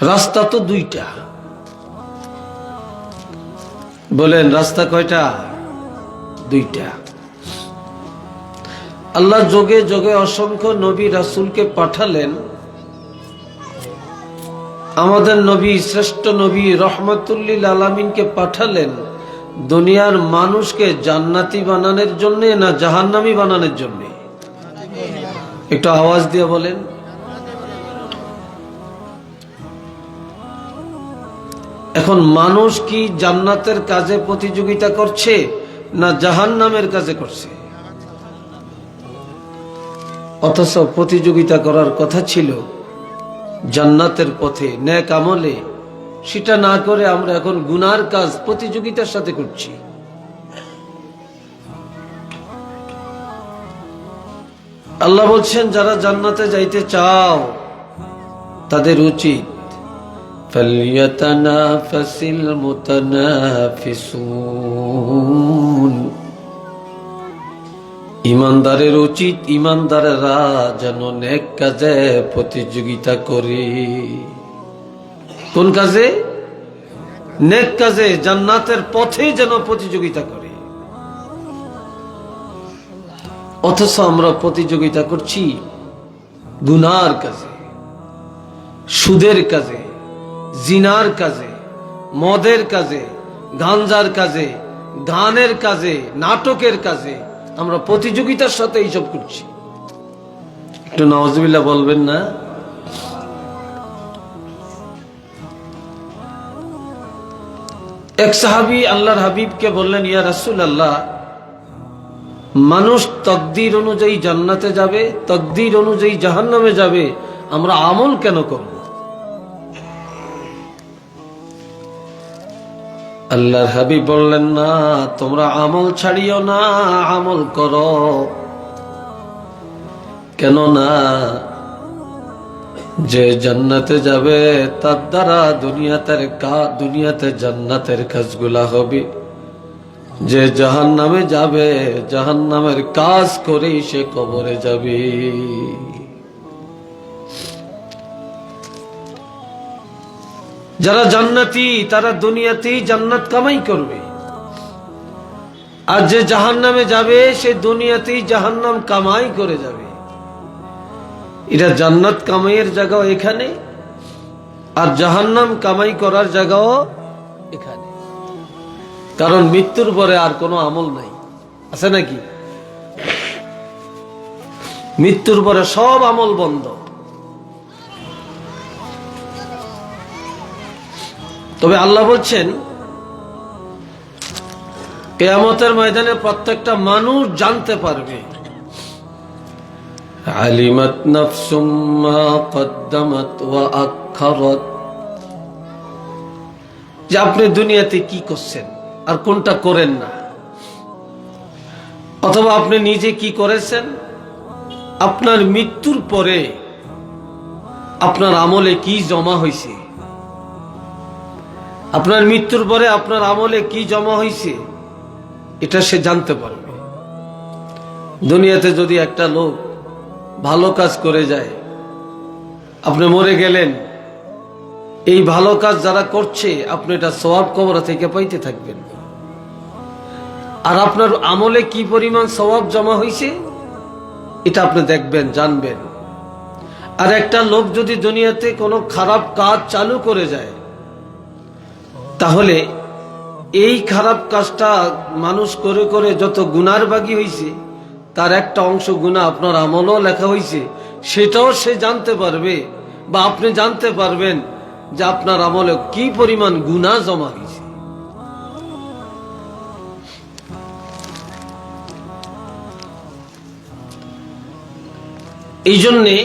রাস্তা তো দুইটা। বলেন, রাস্তা কয়টা? দুইটা। আল্লাহ যোগে যোগে অসংখ্য নবী রাসূলকে পাঠালেন। আমাদের নবী, শ্রেষ্ঠ নবী রহমতুল্লিল আলমিনকে পাঠালেন। দুনিয়ার মানুষকে জান্নাতি বানানোর জন্য না জাহান্নামি বানানোর জন্য? একটু আওয়াজ দিয়ে বলেন। এখন মানুষ কি জান্নাতের কাজে প্রতিযোগিতা করছে না জাহান্নামের কাজে করছে? অথচ প্রতিযোগিতা করার কথা ছিল জান্নাতের পথে, ন্যাক আমলে। সেটা না করে আমরা এখন গুনার কাজ প্রতিযোগিতার সাথে করছি। আল্লাহ বলছেন, যারা জান্নাতে যাইতে চাও, তাদের উচিত فليتنافس المتنافسون ইমানদারের উচিত ইমানদারেরা যেন নেক কাজে প্রতিযোগিতা করে কোন কাজে নেক কাজে জান্নাতের পথে যেন প্রতিযোগিতা করে অথচ আমরা প্রতিযোগিতা করছি গুনার কাজে সুদের কাজে জিনার কাজে, মদের কাজে, গাঞ্জার কাজে, গানের কাজে, নাটকের কাজে আমরা প্রতিযোগিতার সাথে এইসব করছি। একটু নওয়াজবিল্লা বলবেন না? এক সাহাবি আল্লাহর হাবিবকে বললেন, ইয়া রাসুল আল্লাহ মানুষ তকদির অনুযায়ী জান্নাতে যাবে, তকদির অনুযায়ী জাহান্নামে যাবে, আমরা আমল কেন করব? আল্লাহর হাবি বললেন, না, তোমরা আমল ছাড়িও না, আমল করো। কেন না যে জান্নাতে যাবে, তার দ্বারা দুনিয়াতে দুনিয়াতে জান্নাতের কাজগুলা হবে। যে জাহান নামে যাবে জাহান নামের কাজ করেই সে কবরে যাবে। যারা জান্নাতি, তারা দুনিয়াতেই জান্নাত কামাই করবে। আর যে জাহান নামে যাবে, সে দুনিয়াতেই জাহান নাম কামাই করে যাবে। এটা জান্নাত কামাইয়ের জায়গাও এখানে, আর জাহান্নাম কামাই করার জায়গাও এখানে। কারণ মৃত্যুর পরে আর কোনো আমল নাই। আছে নাকি? মৃত্যুর পরে সব আমল বন্ধ। তবে আল্লাহ বলছেন, কেয়ামতের ময়দানে প্রত্যেকটা মানুষ জানতে পারবে। আলিমাত নাফসুম মা কদ্দামাত ওয়া যে আপনি দুনিয়াতে কি করছেন আর কোনটা করেন না। অথবা আপনি নিজে কি করেছেন, আপনার মৃত্যুর পরে আপনার আমলে কি জমা হয়েছে আপনার মৃত্যুর পরে আপনার আমলে কি জমা হয়েছে এটা সে জানতে পারবে। দুনিয়াতে যদি একটা লোক ভালো কাজ করে যায়, আপনি মরে গেলেন, এই ভালো কাজ যারা করছে, আপনি এটা সবাব কবরা থেকে পাইতে থাকবেন। আর আপনার আমলে কি পরিমাণ সবাব জমা হয়েছে এটা আপনি দেখবেন, জানবেন। আর একটা লোক যদি দুনিয়াতে কোনো খারাপ কাজ চালু করে যায় তাহলে এই খারাপ কাজটা মানুষ করে করে যত গুনার বাগি হয়েছে তার একটা অংশ গুণা আপনার আমলও লেখা হয়েছে সেটাও সে জানতে পারবে বা আপনি জানতে পারবেন যে আপনার আমলে কি পরিমাণ গুণা জমা হয়েছে এই জন্যে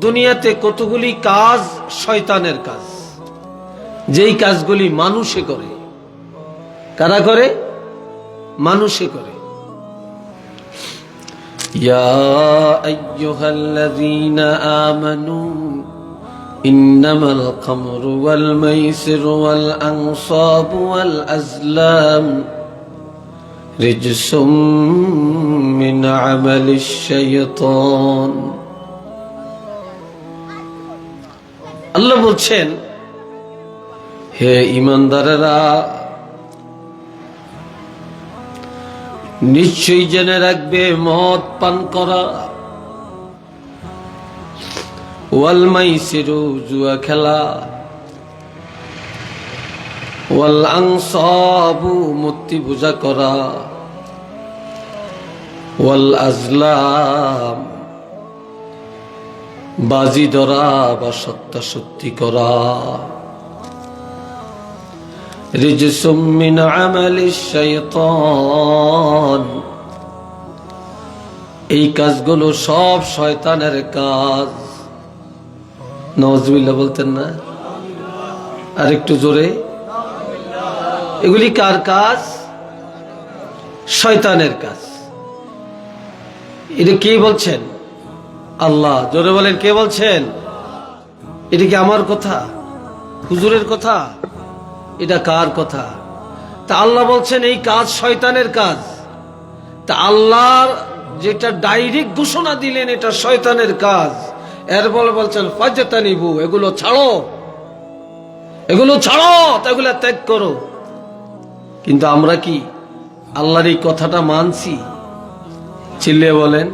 দুনিয়াতে কতগুলি কাজ শয়তানের কাজ। যেই কাজগুলি মানুষে করে কারা করে মানুষে করে يا أيها الذين آمنوا إنما الخمر والميسر والأنصاب والأزلام رجس من عمل الشيطان আল্লাহ বলছেন হে ইমানদারেরা, নিশ্চয়ই জেনে রাখবে, মদ পান করা। ওয়াল মাইসিরু, জুয়া খেলা। ওয়াল আংসাবু মূর্তি পূজা করা। ওয়াল আজলাম, বাজি ধরা বা সত্তা সত্যি করা। রিজসুম মিন আমালিশ শাইতান। এই কাজগুলো সব শয়তানের কাজ। নওয়াজবিল্লাহ বলতেন না? আর একটু জোরে। এগুলি কার কাজ? শয়তানের কাজ। এটা কে বলছেন? আল্লাহ। জোরে বলেন, কে বলছেন? এটা কি আমার কথা? হুজুরের কথা? এটা কার কথা? তা আল্লাহ বলছেন, এই কাজ শয়তানের কাজ। তা আল্লাহর যেটা ডাইরেক্ট ঘোষণা দিলেন, এটা শয়তানের কাজ। এর বলে বলছেন, ফাজতানিবু, এগুলো ছাড়ো। এগুলো ছাড়ো এগুলো ত্যাগ করো। কিন্তু আমরা কি আল্লাহর এই কথাটা মানছি? চিল্লিয়ে বলেন,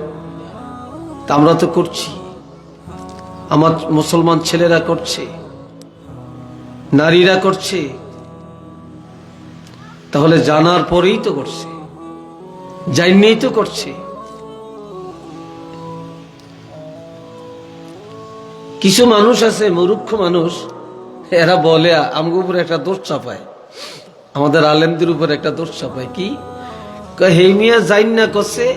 তা আমরা তো করছি। আমার মুসলমান ছেলেরা করছে, নারীরা করছে। তাহলে জানার পরেই তো করছে। জানিয়েই তো করছে। কিছু মানুষ আছে মূর্খ মানুষ, এরা বলে, আমগো উপরে একটা দোষ চাপায়। আমাদের আলেমদের উপর একটা দোষ চাপায়। কি? হে মিয়া জাইন না করছে,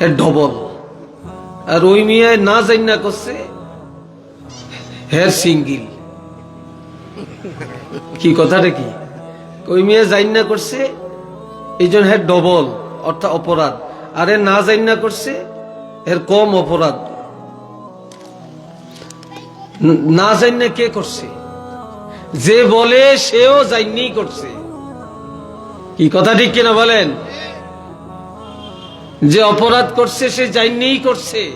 হে ডবল। আর ওই মিয়ায় না জাইন না করছে, হে সিঙ্গিল। কি কথাটা কি? ওই মিয়া জাইন না করছে, এই জন্য হ্যাঁ ডবল, অর্থাৎ অপরাধ। আরে না জাইন না করছে, এর কম অপরাধ। না জাইন না কে করছে? যে বলে সেও জাইনি করছে। কি কথা ঠিক কিনা বলেন? যে অপরাধ করছে, সে জাইনিই করছে।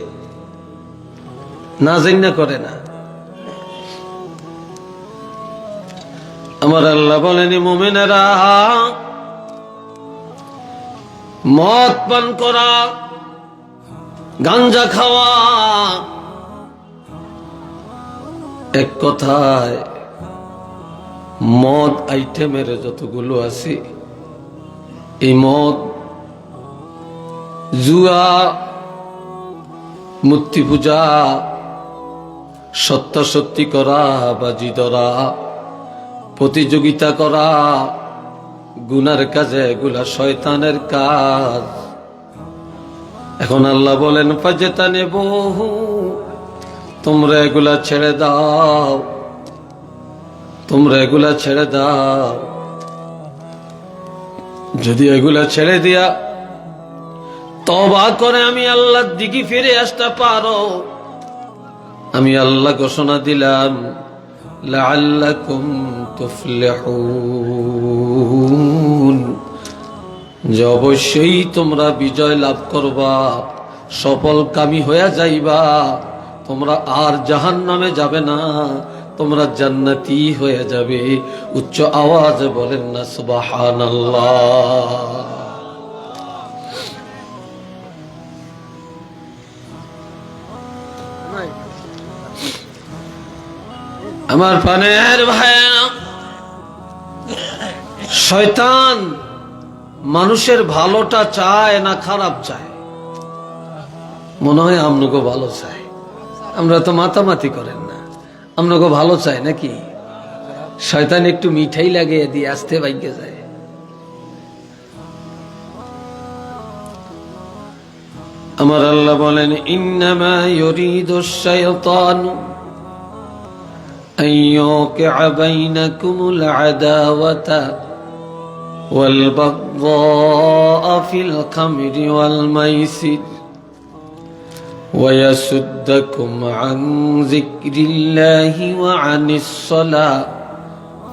না জাইনা করে না। আমার আল্লাহ বলেনি মোমেনেরা, মদ পান করা, গাঞ্জা খাওয়া, এক কথায়, মদ আইটেমের যতগুলো আছে, এই মদ জুয়া মূর্তি পূজা সত্য সত্যি করা, বাজি ধরা প্রতিযোগিতা করা, গুনার কাজে এগুলা শয়তানের কাজ। এখন আল্লাহ বলেন, ফাজেতানে বহু, তোমরা এগুলা ছেড়ে দাও, তোমরা এগুলা ছেড়ে দাও। যদি এগুলা ছেড়ে দিয়া তবা করে আমি আল্লাহর দিকে ফিরে আসতে পারো, আমি আল্লাহ ঘোষণা দিলাম লাআল্লাকুম তুফলিহুন। যে অবশ্যই তোমরা বিজয় লাভ করবা সফল কামি যাইবা, তোমরা আর জাহান নামে যাবে না, তোমরা জান্নাতি হয়ে যাবে। উচ্চ আওয়াজে বলেন না, সুবহানাল্লাহ। আমার পানের ভাইয়েরা শয়তান মানুষের ভালোটা চায় না খারাপ চায়? মনে হয় আমনগো ভালো চায়। আমরা তো মাতামাতি করেন না। আমনগো ভালো চায় নাকি? শয়তান একটু মিঠাই লাগিয়ে দিয়ে আসতে বাইকে যায়। আমার আল্লাহ বলেন, ইন্নামা ইউরিদু শাইতানু أن يوقع بينكم العداوة والبغضاء في الخمر والميسر ويسدكم عن ذكر الله وعن الصلاة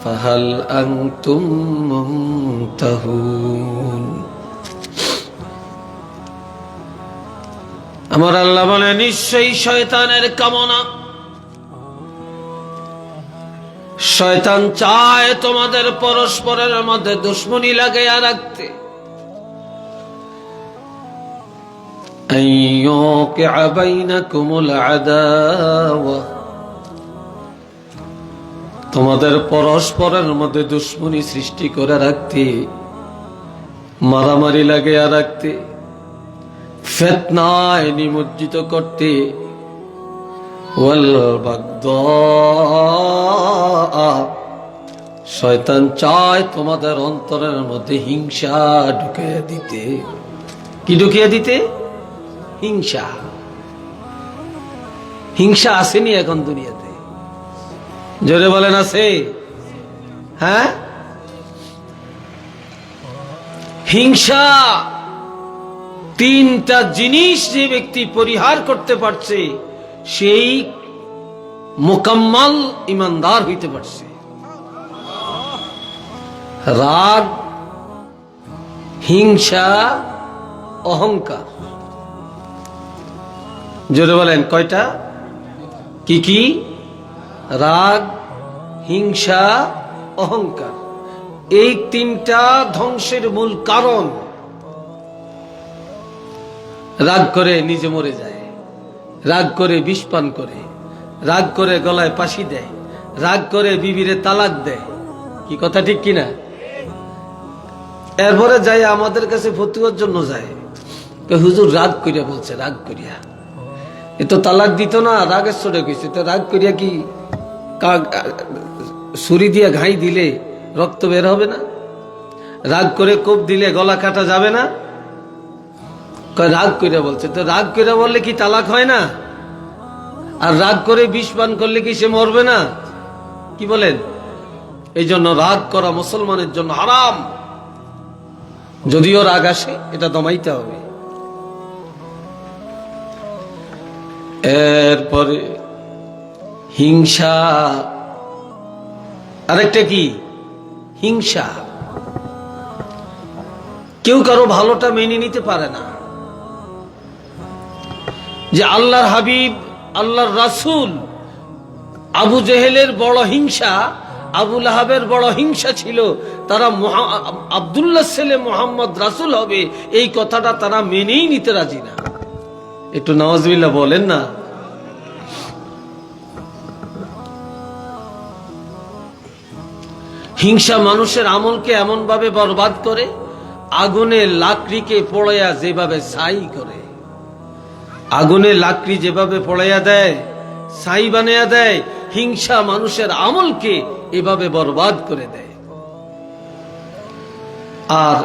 فهل أنتم منتهون আমার আল্লাহ বলে নিশ্চয়ই শয়তানের কামনা শয়তান চায় তোমাদের পরস্পরের মধ্যে দুশ্মনী লাগাইয়া রাখতে। তোমাদের পরস্পরের মধ্যে দুশ্মনী সৃষ্টি করে রাখতে, মারামারি লাগাইয়া রাখতে, ফেতনায় নিমজ্জিত করতে শয়তান চায় তোমাদের অন্তরের মধ্যে হিংসা ঢুকিয়ে দিতে। কি ঢুকিয়ে দিতে? হিংসা। হিংসা আসেনি এখন দুনিয়াতে। জোরে বলেন, আছে? হ্যাঁ? হিংসা তিনটা জিনিস যে ব্যক্তি পরিহার করতে পারছে সেই মোকাম্মাল ইমানদার হইতে পারছে। রাগ, হিংসা, অহংকার। জোরে বলেন, কয়টা? কি কি? রাগ, হিংসা, অহংকার। এই তিনটা ধ্বংসের মূল কারণ। রাগ করে নিজে মরে যায়। রাগ করে বিষ পান করে, রাগ করে গলায় পাশি দেয়, রাগ করে বিবিরে তালাক দেয়। কি কথা ঠিক কিনা? এরপরে যাই আমাদের কাছে ফতুয়ার জন্য যায়। হুজুর রাগ করিয়া বলছে, রাগ করিয়া। এ তো তালাক দিত না, রাগের সরে গেছে। তো রাগ করিয়া কি ছুরি দিয়া ঘাই দিলে রক্ত বের হবে না? রাগ করে কোপ দিলে গলা কাটা যাবে না? রাগ কইরা বলছে। তো রাগ কইরা বললে কি তালাক হয় না? আর রাগ করে বিষ পান করলে কি সে মরবে না? কি বলেন? এই জন্য রাগ করা মুসলমানের জন্য হারাম। যদিও রাগ আসে, এটা দমাইতে হবে। এরপরে হিংসা। আরেকটা কি? হিংসা। কেউ কারও ভালোটা মেনে নিতে পারে না। যে আল্লাহর হাবিব, আল্লাহর রাসূল, আবু জেহেলের বড় হিংসা আবুল আহাবের বড় হিংসা ছিল, তারা আব্দুল্লাহ ছেলে মোহাম্মদ রাসূল হবে, এই কথাটা তারা মেনেই নিতে রাজি না। একটু নওয়াজবিল্লাহ বলেন না। হিংসা মানুষের আমলকে এমন ভাবে বরবাদ করে, আগুনে লাকড়িকে পড়াইয়া যেভাবে ছাই করে। আগুনে লাকড়ি যেভাবে পড়াইয়া দেয়, ছাই বানাইয়া দেয়, হিংসা মানুষের আমলকে এভাবে বরবাদ করে দেয়। আর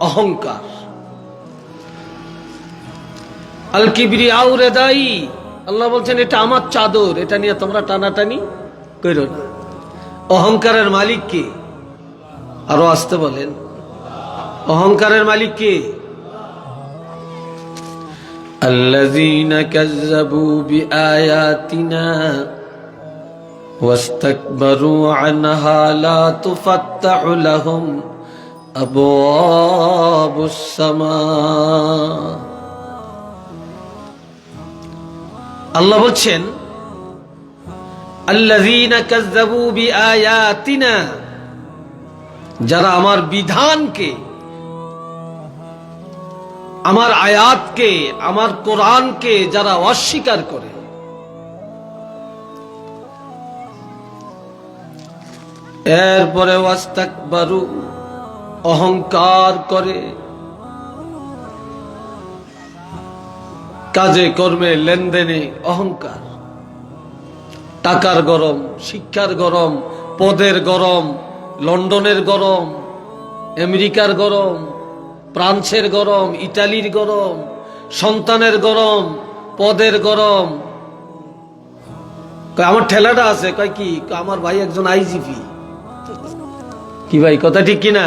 অহংকার। আল আউরে দায়ী আল্লাহ বলছেন, এটা আমার চাদর, এটা নিয়ে তোমরা টানাটানি করো না। অহংকারের মালিক কে? আরও আসতে বলেন। অহংকারের মালিক কে? الذين كذبوا بآياتنا واستكبروا عنها لا تفتح لهم أبواب السماء আল্লাহ বলছেন আল্লাযীনা কাযযাবু বিআয়াতিনা যারা আমার বিধানকে আমার আয়াতকে, আমার কোরআনকে যারা অস্বীকার করে। এরপরে ওয়াস্তাকবারু অহংকার করে। কাজে, কর্মে, লেনদেনে অহংকার। টাকার গরম, শিক্ষার গরম, পদের গরম, লন্ডনের গরম, আমেরিকার গরম ফ্রান্সের গরম ইটালির গরম, সন্তানের গরম, পদের গরম। আমার ঠেলাটা আছে। কয়, কি? আমার ভাই একজন আইজিপি। কি ভাই, কথা ঠিক কিনা?